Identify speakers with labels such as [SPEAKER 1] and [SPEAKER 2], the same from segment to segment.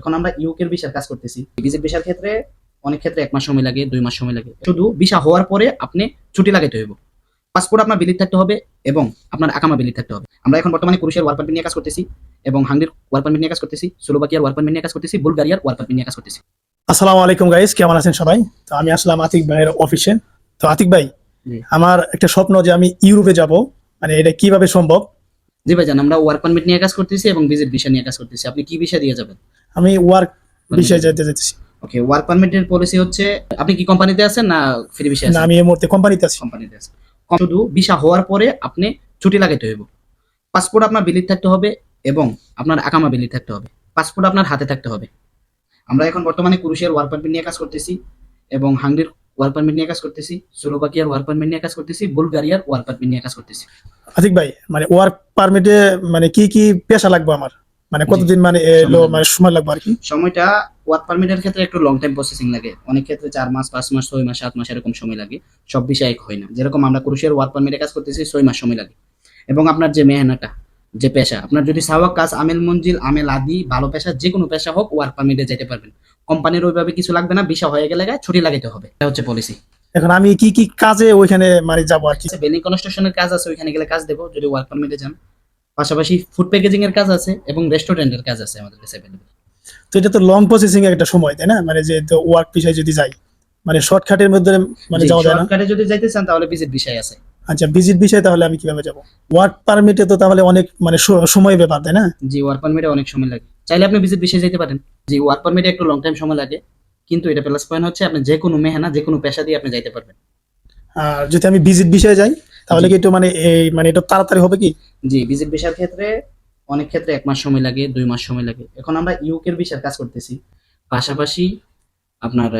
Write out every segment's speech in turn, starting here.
[SPEAKER 1] এখন আমরা ইউকের ভিসার কাজ করতেছি। ভিজিট ভিসার ক্ষেত্রে অনেক ক্ষেত্রে এক মাস সময় লাগে দুই মাস সময় লাগে। শুধু ভিসা হওয়ার পরে আপনি ছুটি লাগাইতে হইব। পাসপোর্ট আপনার বিলিট থাকতে হবে এবং আপনার আকামা বিলিট থাকতে হবে। আমরা এখন বর্তমানে কুরুশের ওয়ার পারমিট নিয়ে কাজ করতেছি এবং হাঙ্গের ওয়ার পারমিট নিয়ে কাজ করতেছি স্লোভাকিয়ার ওয়ার পারমিট নিয়ে কাজ করতেছি বুলগারিয়ার ওয়ার পারমিট নিয়ে কাজ করতেছি।
[SPEAKER 2] আসসালামু আলাইকুম গাইস কেমন আছেন সবাই? তো আমি আসলাম আতিক ভাইয়ের অফিসে তো আতিক ভাই আমার একটা স্বপ্ন যে আমি ইউরোপে যাব মানে এটা কীভাবে সম্ভব?
[SPEAKER 1] জি ভাইজান আমরা ওয়ার পারমিট নিয়ে কাজ করতেছি এবং ভিজিট ভিসা নিয়ে কাজ করতেছি। আপনি কি ভিসা দিয়ে যাবেন?
[SPEAKER 2] আমি ওয়ার্ক বিষয়ে যেতে যেতেছি
[SPEAKER 1] ওকে ওয়ার্ক পারমিটের পলিসি হচ্ছে আপনি কি কোম্পানিতে আছেন না ফ্রি ভিসা
[SPEAKER 2] না আমি এই মুহূর্তে কোম্পানিতে আছি।
[SPEAKER 1] কোম্পানিতে আছেন। শুধু ভিসা হওয়ার পরে আপনি ছুটি লাগাইতে হইব। পাসপোর্ট আপনার বিলিট থাকতে হবে এবং আপনার আকামা বিলিট থাকতে হবে। পাসপোর্ট আপনার হাতে থাকতে হবে। আমরা এখন বর্তমানে কুরুশের ওয়ার পারমিট নিয়ে কাজ করতেছি এবং হাঙ্গেরির ওয়ার পারমিট নিয়ে কাজ করতেছি স্লোভাকিয়ার ওয়ার পারমিট নিয়ে কাজ করতেছি বুলগারিয়ার ওয়ার পারমিট নিয়ে কাজ করতেছি।
[SPEAKER 2] আতিক ভাই মানে ওয়ার্ক পারমিটে মানে কি কি পেশা লাগবে আমার? মানে কতদিন মানে এ,
[SPEAKER 1] সময়
[SPEAKER 2] লো-
[SPEAKER 1] লাগবে।
[SPEAKER 2] মানে সময় লাগবে আর কি?
[SPEAKER 1] সময়টা ওয়ার্ক পারমিটের ক্ষেত্রে একটু লং টাইম প্রসেসিং লাগে। অনেক ক্ষেত্রে চার মাস পাঁচ মাস ছয় মাস সাত মাস এরকম সময় লাগে। সব বিষয় এক হয় না। যেরকম আমরা কুরুশের ওয়ার্ক পারমিটে কাজ করতেছি ছয় মাস সময় লাগে। এবং আপনার যে মেহনাটা যে পেশা আপনার যদি সাওয়াক কাজ আমেল মঞ্জিল আমেল আদি ভালো পেশা যে কোনো পেশা হোক ওয়ার্ক পারমিটে যেতে পারবেন। কোম্পানির ওইভাবে কিছু লাগবে না ভিসা হয়ে গেলে গায়ে ছুটি লাগাইতে হবে। এটা হচ্ছে পলিসি
[SPEAKER 2] এখন আমি কি কি কাজে ওইখানে মানে যাব আর কি?
[SPEAKER 1] বেলিং কনস্ট্রাকশনের কাজ আছে ওইখানে গেলে কাজ দেবো। যদি ওয়ার্ক পারমিটে যান। পাশাপাশি ফুড প্যাকেজিং এর কাজ আছে এবং রেস্টুরেন্টের কাজ আছে আমাদের কাছে available।
[SPEAKER 2] তো এটা তো লং প্রসেসিং একটা সময় তাই না? মানে যে ওয়ার্ক বিষয়ে যদি যাই মানে শর্টকাটের মধ্যে মানে যাওয়া যায় না?
[SPEAKER 1] এ যদি যাইতে চান তাহলে ভিজিট বিষয় আছে।
[SPEAKER 2] আচ্ছা ভিজিট বিষয়ে তাহলে আমি কীভাবে যাব? ওয়ার্ক পারমিটে তো তাহলে অনেক মানে সময় ব্যাপার তাই না?
[SPEAKER 1] জি ওয়ার্ক পারমিটে অনেক সময় লাগে। চাইলে আপনি ভিজিট বিষয়ে যেতে পারেন। জি ওয়ার্ক পারমিটে একটু লং টাইম সময় লাগে কিন্তু এটা প্লাস পয়েন্ট হচ্ছে আপনি যে কোনো মেহনা যে কোনো পেশা দিয়ে আপনি যাইতে পারবেন।
[SPEAKER 2] আর যদি আমি ভিজিট বিষয়ে যাই তাহলে কি একটু মানে এই মানে এটা তাড়াতাড়ি হবে কি?
[SPEAKER 1] জি ভিজিট ভিসার ক্ষেত্রে অনেক ক্ষেত্রে এক মাস সময় লাগে দুই মাস সময় লাগে। এখন আমরা ইউকের ভিসার কাজ করতেছি। পাশাপাশি আপনার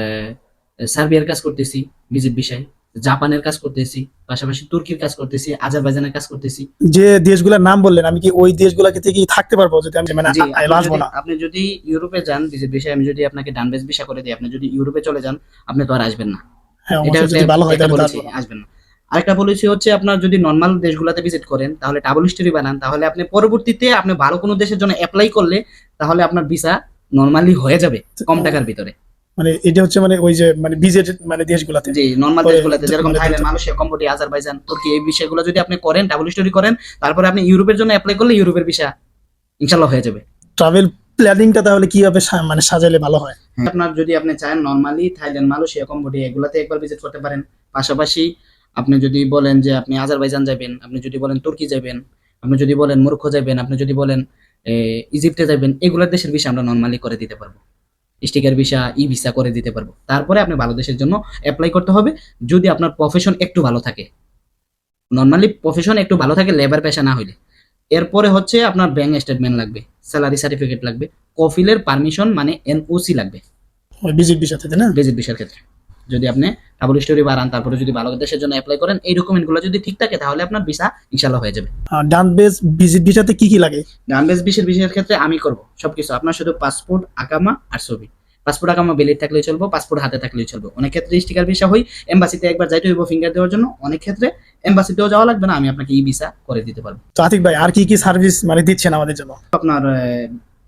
[SPEAKER 1] সার্বিয়ার কাজ করতেছি ভিজিট বিষয় জাপানের কাজ করতেছি পাশাপাশি তুর্কির কাজ করতেছি আজারবাইজানের কাজ করতেছি।
[SPEAKER 2] যে দেশগুলোর নাম বললেন আমি কি ওই দেশগুলোকে থেকে থাকতে পারব যদি আমি মানে আসব
[SPEAKER 1] যদি-
[SPEAKER 2] না?
[SPEAKER 1] আপনি যদি ইউরোপে যান ভিজিট বিষয়ে আমি যদি আপনাকে ডান বেস ভিসা করে দিই আপনি যদি ইউরোপে চলে যান আপনি তো আর আসবেন না।
[SPEAKER 2] হ্যাঁ
[SPEAKER 1] এটা
[SPEAKER 2] যদি ভালো হয় তাহলে।
[SPEAKER 1] আসবেন না। আরেকটা পলিসি হচ্ছে আপনার যদি নর্মাল দেশগুলোতে ভিজিট করেন তাহলে ডাবল হিস্টোরি বানান। তাহলে আপনি পরবর্তীতে আপনি ভালো কোনো দেশের জন্য অ্যাপ্লাই করলে তাহলে আপনার ভিসা নর্মালি হয়ে যাবে কম টাকার ভিতরে।
[SPEAKER 2] মানে এটা হচ্ছে মানে ওই যে মানে ভিজিট মানে দেশগুলোতে।
[SPEAKER 1] যে নর্মাল দেশগুলোতে যেরকম
[SPEAKER 2] মানে
[SPEAKER 1] থাইল্যান্ড মালয়েশিয়া কম্বোডিয়া আজারবাইজান তুর্কি এই বিষয়গুলো যদি আপনি করেন ডাবল হিস্টোরি করেন তারপরে আপনি ইউরোপের জন্য অ্যাপ্লাই করলে ইউরোপের ভিসা ইনশাল্লাহ হয়ে যাবে।
[SPEAKER 2] ট্রাভেল প্ল্যানিংটা তাহলে কীভাবে মানে সাজালে ভালো হয়?
[SPEAKER 1] আপনার যদি আপনি চান নর্মালি থাইল্যান্ড মালয়েশিয়া কম্বোডিয়া এগুলাতে একবার ভিজিট করতে পারেন। পাশাপাশি আপনি যদি বলেন যে আপনি আজারবাইজান যাবেন আপনি যদি বলেন তুর্কি যাবেন আপনি যদি বলেন মূর্খ যাবেন আপনি যদি বলেন ইজিপ্টে যাবেন এগুলোর দেশের ভিসা আমরা নর্মালি করে দিতে পারব। স্টিকার ভিসা ই ভিসা করে দিতে পারব। তারপরে আপনি ভালো দেশের জন্য অ্যাপ্লাই করতে হবে। যদি আপনার প্রফেশন একটু ভালো থাকে নর্মালি প্রফেশন একটু ভালো থাকে লেবার পেশা না হইলে। এরপরে হচ্ছে আপনার ব্যাংক স্টেটমেন্ট লাগবে স্যালারি সার্টিফিকেট লাগবে কফিলের পারমিশন মানে এনওসি লাগবে।
[SPEAKER 2] ভিজিট তাই না?
[SPEAKER 1] ভিজিট ভিসার ক্ষেত্রে। যদি আপনি ডাবল স্টোরি বাড়ান তারপরে যদি ভালো দেশের জন্য অ্যাপ্লাই করেন এই ডকুমেন্টগুলো যদি ঠিক থাকে তাহলে আপনার ভিসা ইনশাল্লাহ হয়ে যাবে।
[SPEAKER 2] ডান বেস বিষয়তে কি কি লাগে?
[SPEAKER 1] ডানবেস বিশের বিষয়ের ক্ষেত্রে আমি করব সবকিছু। আপনার শুধু পাসপোর্ট আকামা আর ছবি। পাসপোর্ট আকামা বেলিট থাকলেই চলবো পাসপোর্ট হাতে থাকলেই চলবে। অনেক ক্ষেত্রে স্টিকার ভিসা হই এম্বাসিতে একবার যাইতে হইব ফিঙ্গার দেওয়ার জন্য। অনেক ক্ষেত্রে এম্বাসিতেও যাওয়া লাগবে না আমি আপনাকে ই ভিসা করে দিতে পারব।
[SPEAKER 2] তো আতিক ভাই আর কি কি সার্ভিস মানে দিচ্ছেন আমাদের জন্য?
[SPEAKER 1] আপনার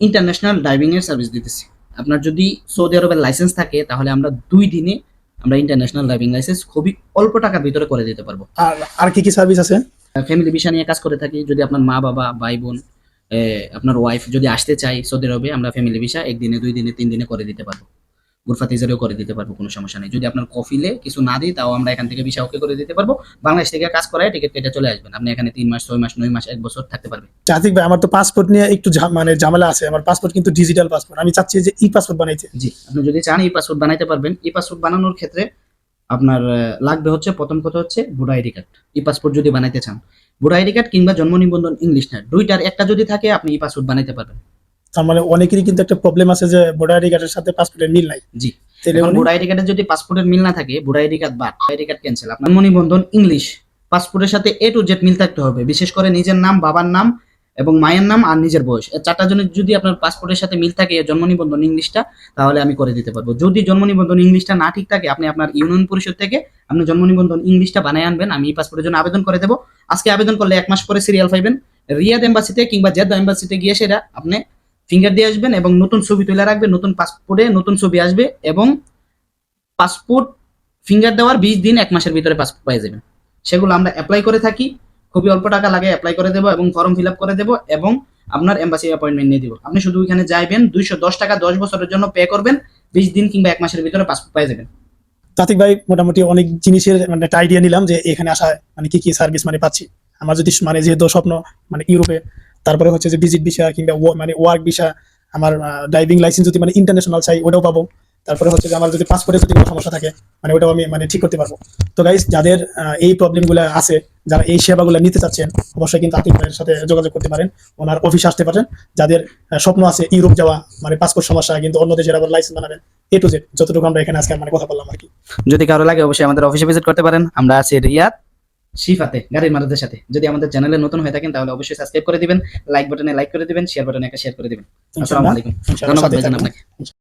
[SPEAKER 1] ইন্টারন্যাশনাল ড্রাইভিং এর সার্ভিস দিতেছি। আপনার যদি সৌদি আরবের লাইসেন্স থাকে তাহলে আমরা দুই দিনে আমরা ইন্টারন্যাশনাল ড্রাইভিং লাইসেন্স খুবই অল্প টাকার ভিতরে করে দিতে পারব।
[SPEAKER 2] আর আর কি কি সার্ভিস আছে?
[SPEAKER 1] ফ্যামিলি ভিসা নিয়ে কাজ করে থাকি যদি আপনার মা বাবা ভাই বোন আপনার ওয়াইফ যদি আসতে চাই সৌদি আরবে আমরা ফ্যামিলি ভিসা একদিনে দুই দিনে তিন দিনে করে দিতে পারব। গুরফাতিজারেও করে দিতে পারব কোনো সমস্যা নেই। যদি আপনার কফিলে কিছু না দিই তাও আমরা এখান থেকে ভিসা ওকে করে দিতে পারব। বাংলাদেশ থেকে কাজ করায় টিকিট কেটে চলে আসবেন। আপনি এখানে তিন মাস ছয় মাস নয় মাস এক বছর থাকতে পারবেন।
[SPEAKER 2] তো আতিক ভাই আমার তো পাসপোর্ট নিয়ে একটু মানে ঝামেলা আছে। আমার পাসপোর্ট কিন্তু ডিজিটাল পাসপোর্ট আমি চাচ্ছি যে ই পাসপোর্ট বানাইতে।
[SPEAKER 1] জি আপনি যদি চান এই পাসপোর্ট বানাইতে পারবেন। এই পাসপোর্ট বানানোর ক্ষেত্রে আপনার লাগবে হচ্ছে প্রথম কথা হচ্ছে ভোটার আইডি কার্ড। ই পাসপোর্ট যদি বানাইতে চান। ভোটার আইডি কার্ড কিংবা জন্ম নিবন্ধন ইংলিশ না। দুইটার একটা যদি থাকে আপনি ই পাসপোর্ট বানাইতে পারবেন।
[SPEAKER 2] তার মানে অনেকেরই কিন্তু একটা প্রবলেম আছে যে ভোটার আইডি কার্ডের সাথে পাসপোর্টের মিল নাই।
[SPEAKER 1] জি। ভোটার আইডি কার্ডের যদি পাসপোর্টের মিল না থাকে ভোটার আইডি কার্ড বাদ আইডি কার্ড ক্যান্সেল আপনার নিবন্ধন ইংলিশ পাসপোর্টের সাথে এ টু জেড মিল থাকতে হবে বিশেষ করে নিজের নাম বাবার নাম এবং মায়ের নাম আর নিজের বয়স। এই চারটা জনের যদি আপনার পাসপোর্টের সাথে মিল থাকে জন্ম নিবন্ধন ইংলিশটা তাহলে আমি করে দিতে পারব। যদি জন্ম নিবন্ধন ইংলিশটা না ঠিক থাকে আপনি আপনার ইউনিয়ন পরিষদ থেকে আপনি জন্ম নিবন্ধন ইংলিশটা বানিয়ে আনবেন আমি এই পাসপোর্টের জন্য আবেদন করে দেবো। আজকে আবেদন করলে এক মাস পরে সিরিয়াল পাইবেন। রিয়াদ এম্বাসিতে কিংবা জেদ্দা এম্বাসিতে গিয়ে সেটা আপনি ফিঙ্গার দিয়ে আসবেন এবং নতুন ছবি তুলে রাখবেন, নতুন পাসপোর্টে নতুন ছবি আসবে এবং পাসপোর্ট ফিঙ্গার দেওয়ার বিশ দিন, এক মাসের ভিতরে পাসপোর্ট পেয়ে যাবেন। সেগুলো আমরা অ্যাপ্লাই করে থাকি। খুবই অল্প টাকা লাগে অ্যাপ্লাই করে দেবো এবং ফর্ম ফিল আপ করে দেবো এবং আপনার এম্বাসি অ্যাপয়েন্টমেন্ট নিয়ে দিব। আপনি শুধু ওইখানে যাইবেন, দুইশো দশ টাকা দশ বছরের জন্য পে করবেন, বিশ দিন কিংবা এক মাসের ভিতরে পাসপোর্ট পেয়ে যাবেন।
[SPEAKER 2] তাতিক ভাই, মোটামুটি অনেক জিনিসের মানে আইডিয়া নিলাম যে এখানে আসা মানে কি কি সার্ভিস মানে পাচ্ছি। আমার যদি মানে যেহেতু স্বপ্ন মানে ইউরোপে তারপরে হচ্ছে যে ভিজিট ভিসা কিংবা মানে ওয়ার্ক ভিসা আমার ড্রাইভিং লাইসেন্স যদি মানে ইন্টারন্যাশনাল চাই, ওটাও পাবো। তারপরে হচ্ছে যে আমার যদি পাসপোর্টে যদি কোনো সমস্যা থাকে মানে ওটাও আমি মানে ঠিক করতে পারব। তো গাইজ যাদের এই প্রবলেমগুলো আছে, যারা এই সেবাগুলো নিতে চাচ্ছেন, অবশ্যই কিন্তু আতিক ভাইয়ের সাথে যোগাযোগ করতে পারেন। ওনার অফিসে আসতে পারেন। যাদের স্বপ্ন আছে ইউরোপ যাওয়া মানে পাসপোর্ট সমস্যা, কিন্তু অন্য দেশের আবার লাইসেন্স বানাবেন এ টু জেড যতটুকু আমরা এখানে আজকে মানে কথা বললাম আর কি।
[SPEAKER 1] যদি কারও লাগে, অবশ্যই আমাদের অফিসে ভিজিট করতে পারেন। আমরা আছি রিয়াদ। শিফাতে গাড়ির মারুদের সাথে। যদি আমাদের চ্যানেলে নতুন হয়ে থাকেন তাহলে অবশ্যই সাবস্ক্রাইব করে দিবেন লাইক বাটনে লাইক করে দিবেন শেয়ার বাটনে একটা শেয়ার করে দিবেন। আসসালামু আলাইকুম। ধন্যবাদ আপনাকে